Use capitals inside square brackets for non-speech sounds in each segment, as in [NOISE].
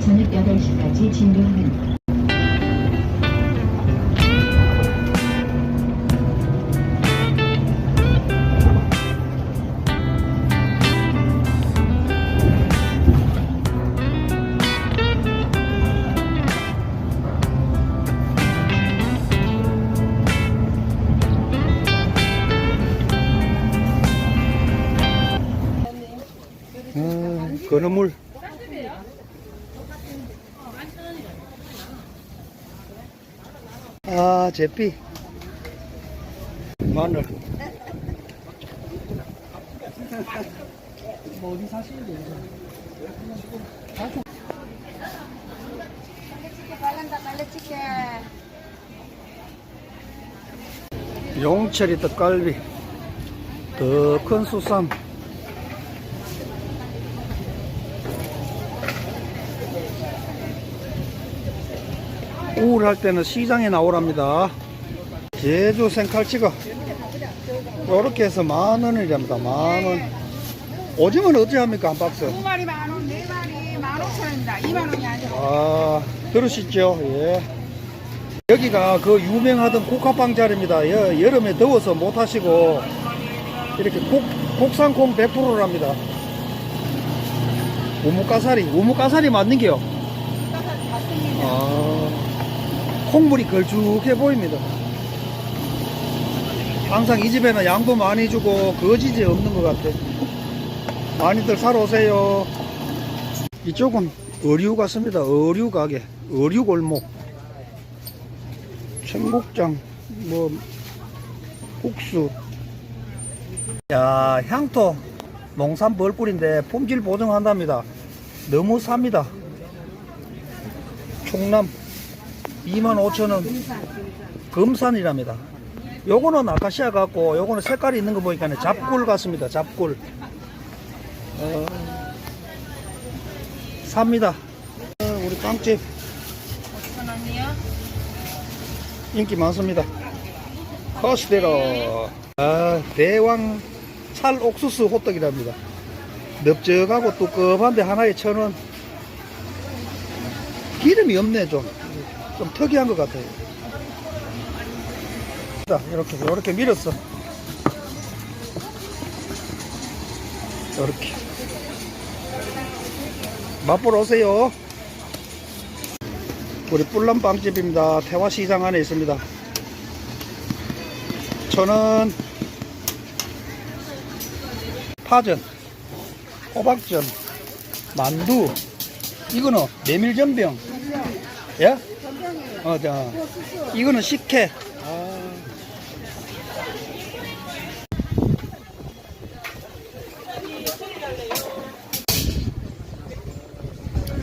저녁 8시까지 진도합니다. 음, 건어물. 아, 제피. 마늘. 용철이 떡갈비. 더 큰 수삼. 우울할 때는 시장에 나오랍니다. 제주 생칼치가 이렇게 해서 만 원이랍니다. 만 원. 오징어는 어찌 합니까 한 박스? 두 마리 만 원, 네 마리 만 오천 원입니다. 이만 원이 아니라. 아 들으시죠? 예. 여기가 그 유명하던 국화빵 자리입니다. 여, 여름에 더워서 못 하시고 이렇게 국, 국산콩 100%랍니다. 우뭇가사리, 우뭇가사리 맞는 게요? 아, 콩물이 걸쭉해 보입니다. 항상 이 집에는 양도 많이 주고 거지지 없는 것 같아. 많이들 사러 오세요. 이쪽은 어류 같습니다. 어류 가게, 어류 골목. 청국장, 뭐, 국수. 야, 향토. 농산 벌꿀인데 품질 보증한답니다. 너무 삽니다. 총남 25,000원. 금산이랍니다. 요거는 아카시아 같고, 요거는 색깔이 있는 거 보니까 잡꿀 같습니다. 잡꿀. 어, 삽니다. 어, 우리 빵집? 인기 많습니다. 커스테로 아, 대왕 찰 옥수수 호떡이랍니다. 넓적하고 두껍한데 하나에 천 원. 기름이 없네 좀. 좀 특이한 것 같아요. 자, 이렇게 이렇게 밀었어. 이렇게 맛보러 오세요. 우리 뿔남 빵집입니다. 태화시장 안에 있습니다. 저는 파전, 호박전, 만두, 이거는 메밀전병. 예? 어, 자, 이거는 식혜. 아.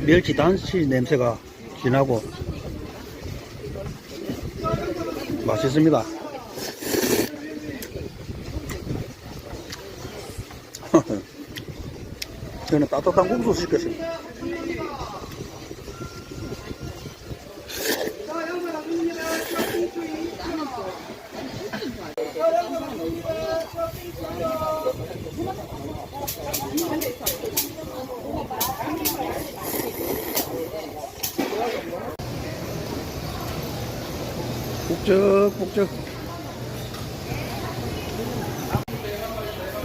멸치 단시 냄새가 진하고 맛있습니다. [LAUGHS] 저는 따뜻한 국수 시켰습니다. 북적북적.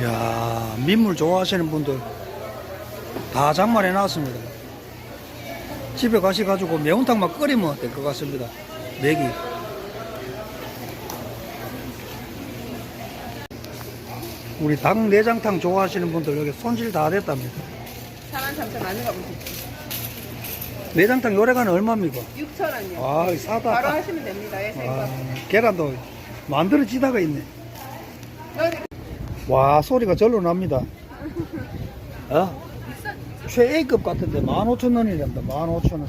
야 민물 좋아하시는 분들 다 장만해 놨습니다. 집에 가셔가지고 매운탕만 끓이면 될 것 같습니다. 맥이. 우리 닭 내장탕 좋아하시는 분들 여기 손질 다 됐답니다. 사람 잠깐 많은가 보지. 내장탕 요래가는 얼마입니까? 6천 원이요. 아 싸다. 바로 하시면 됩니다. 예, 아, 생각. 계란도 만들어지다가 있네. 여기 와 소리가 절로 납니다. 어? 최A급 같은데 15,000원이랍니다. 15,000원.